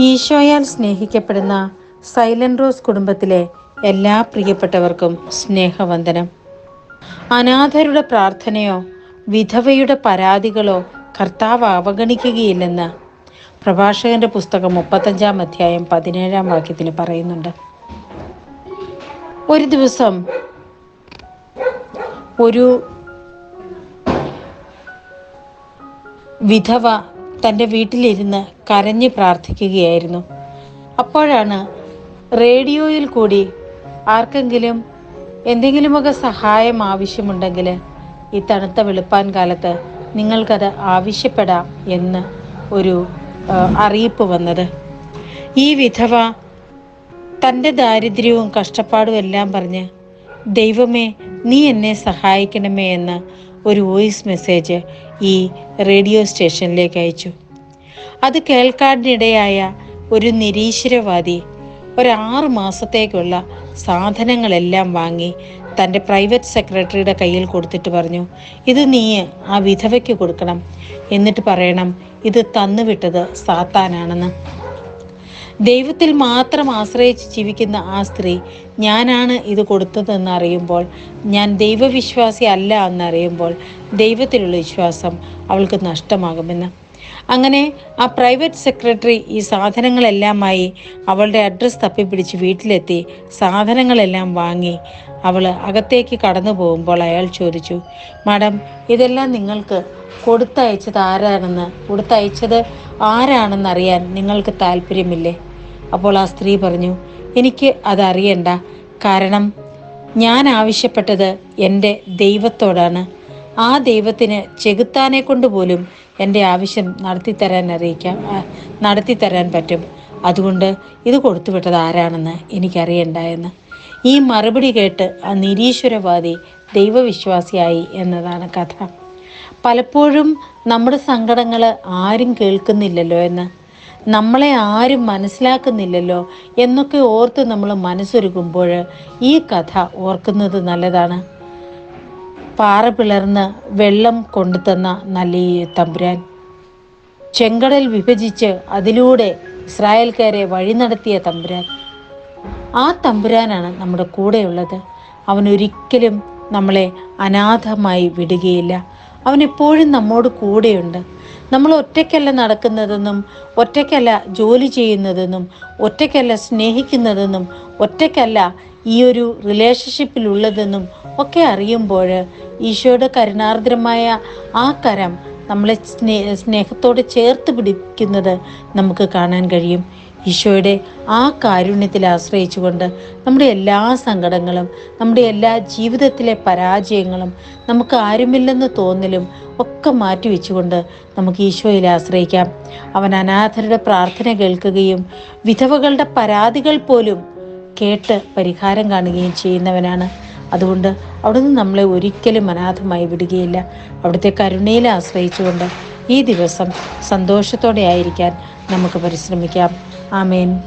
ഈശോയാൽ സ്നേഹിക്കപ്പെടുന്ന silent rose കുടുംബത്തിലെ എല്ലാ പ്രിയപ്പെട്ടവർക്കും സ്നേഹവന്ദനം. അനാഥരുടെ പ്രാർത്ഥനയോ വിധവയുടെ പരാതികളോ കർത്താവ് അവഗണിക്കുകയില്ലെന്ന് പ്രഭാഷകന്റെ പുസ്തകം മുപ്പത്തഞ്ചാം അധ്യായം പതിനേഴാം വാക്യത്തിൽ പറയുന്നുണ്ട്. ഒരു ദിവസം ഒരു വിധവ തന്റെ വീട്ടിലിരുന്ന് കരഞ്ഞ് പ്രാർത്ഥിക്കുകയായിരുന്നു. അപ്പോഴാണ് റേഡിയോയിൽ കൂടി ആർക്കെങ്കിലും എന്തെങ്കിലുമൊക്കെ സഹായം ആവശ്യമുണ്ടെങ്കിൽ ഈ തണുത്ത വെളുപ്പാൻ കാലത്ത് നിങ്ങൾക്കത് ആവശ്യപ്പെടാം എന്ന് ഒരു അറിയിപ്പ് വന്നത്. ഈ വിധവ തന്റെ ദാരിദ്ര്യവും കഷ്ടപ്പാടും എല്ലാം പറഞ്ഞ് ദൈവമേ നീ എന്നെ സഹായിക്കണമേ എന്ന് ഒരു വോയിസ് മെസ്സേജ് ഈ റേഡിയോ സ്റ്റേഷനിലേക്ക് അയച്ചു. അത് കേൾക്കാനിടയായ ഒരു നിരീശ്വരവാദി ഒരു ആറ് മാസത്തേക്കുള്ള സാധനങ്ങളെല്ലാം വാങ്ങി തന്റെ പ്രൈവറ്റ് സെക്രട്ടറിയുടെ കയ്യിൽ കൊടുത്തിട്ട് പറഞ്ഞു ഇത് നീ ആ വിധവയ്ക്ക് കൊടുക്കണം. എന്നിട്ട് പറയണം ഇത് തന്നുവിട്ടത് സാത്താനാണെന്ന്. ദൈവത്തിൽ മാത്രം ആശ്രയിച്ച് ജീവിക്കുന്ന ആ സ്ത്രീ ഞാനാണ് ഇത് കൊടുത്തതെന്ന് അറിയുമ്പോൾ ഞാൻ ദൈവവിശ്വാസി അല്ല എന്നറിയുമ്പോൾ ദൈവത്തിലുള്ള വിശ്വാസം അവൾക്ക് നഷ്ടമാകുമെന്ന്. അങ്ങനെ ആ പ്രൈവറ്റ് സെക്രട്ടറി ഈ സാധനങ്ങളെല്ലാമായി അവളുടെ അഡ്രസ്സ് തപ്പിപ്പിടിച്ച് വീട്ടിലെത്തി സാധനങ്ങളെല്ലാം വാങ്ങി അവൾ അകത്തേക്ക് കടന്നു പോകുമ്പോൾ അയാൾ ചോദിച്ചു മാഡം ഇതെല്ലാം നിങ്ങൾക്ക് കൊടുത്തയച്ചത് ആരാണെന്ന്? കൊടുത്തയച്ചത് ആരാണെന്നറിയാൻ നിങ്ങൾക്ക് താല്പര്യമില്ലേ? അപ്പോൾ ആ സ്ത്രീ പറഞ്ഞു എനിക്ക് അതറിയണ്ട. കാരണം ഞാൻ ആവശ്യപ്പെട്ടത് എന്റെ ദൈവത്തോടാണ്. ആ ദൈവത്തിന് ചെകുത്താനെ കൊണ്ട് പോലും എന്റെ ആവശ്യം നടത്തിത്തരാൻ അറിയിക്കാം നടത്തിത്തരാൻ പറ്റും. അതുകൊണ്ട് ഇത് കൊടുത്തുവിട്ടത് ആരാണെന്ന് എനിക്കറിയണ്ട എന്ന്. ഈ മറുപടി കേട്ട് ആ നിരീശ്വരവാദി ദൈവവിശ്വാസിയായി എന്നതാണ് കഥ. പലപ്പോഴും നമ്മുടെ സങ്കടങ്ങൾ ആരും കേൾക്കുന്നില്ലല്ലോ എന്ന് നമ്മളെ ആരും മനസ്സിലാക്കുന്നില്ലല്ലോ എന്നൊക്കെ ഓർത്ത് നമ്മൾ മനസ്സൊരുക്കുമ്പോൾ ഈ കഥ ഓർക്കുന്നത് നല്ലതാണ്. പാറ പിളർന്ന് വെള്ളം കൊണ്ടുതന്ന നല്ല തമ്പുരാൻ. ചെങ്കടൽ വിഭജിച്ച് അതിലൂടെ ഇസ്രായേൽക്കാരെ വഴി നടത്തിയ തമ്പുരാൻ. ആ തമ്പുരാനാണ് നമ്മുടെ കൂടെയുള്ളത്. അവൻ ഒരിക്കലും നമ്മളെ അനാഥമായി വിടുകയില്ല. അവൻ എപ്പോഴും നമ്മോട് കൂടെയുണ്ട്. നമ്മൾ ഒറ്റയ്ക്കല്ല നടക്കുന്നതെന്നും ഒറ്റയ്ക്കല്ല ജോലി ചെയ്യുന്നതെന്നും ഒറ്റയ്ക്കല്ല സ്നേഹിക്കുന്നതെന്നും ഒറ്റയ്ക്കല്ല ഈ ഒരു റിലേഷൻഷിപ്പിലുള്ളതെന്നും ഒക്കെ അറിയുമ്പോൾ ഈശോയുടെ കരുണാർദ്രമായ ആ കരം നമ്മളെ സ്നേ സ്നേഹത്തോടെ ചേർത്ത് പിടിക്കുന്നത് നമുക്ക് കാണാൻ കഴിയും. ഈശോയുടെ ആ കാരുണ്യത്തിൽ ആശ്രയിച്ചുകൊണ്ട് നമ്മുടെ എല്ലാ സങ്കടങ്ങളും നമ്മുടെ എല്ലാ ജീവിതത്തിലെ പരാജയങ്ങളും നമുക്ക് ആരുമില്ലെന്ന് തോന്നലും ഒക്കെ മാറ്റി വെച്ചുകൊണ്ട് നമുക്ക് ഈശോയിൽ ആശ്രയിക്കാം. അവൻ അനാഥരുടെ പ്രാർത്ഥന കേൾക്കുകയും വിധവകളുടെ പരാതികൾ പോലും കേട്ട് പരിഹാരം കാണുകയും ചെയ്യുന്നവനാണ്. അതുകൊണ്ട് അവിടുന്ന് നമ്മളെ ഒരിക്കലും അനാഥമായി വിടുകയില്ല. അവിടുത്തെ കരുണയിൽ ആശ്രയിച്ചുകൊണ്ട് ഈ ദിവസം സന്തോഷത്തോടെ ആയിരിക്കാൻ നമുക്ക് പരിശ്രമിക്കാം. ആമേൻ.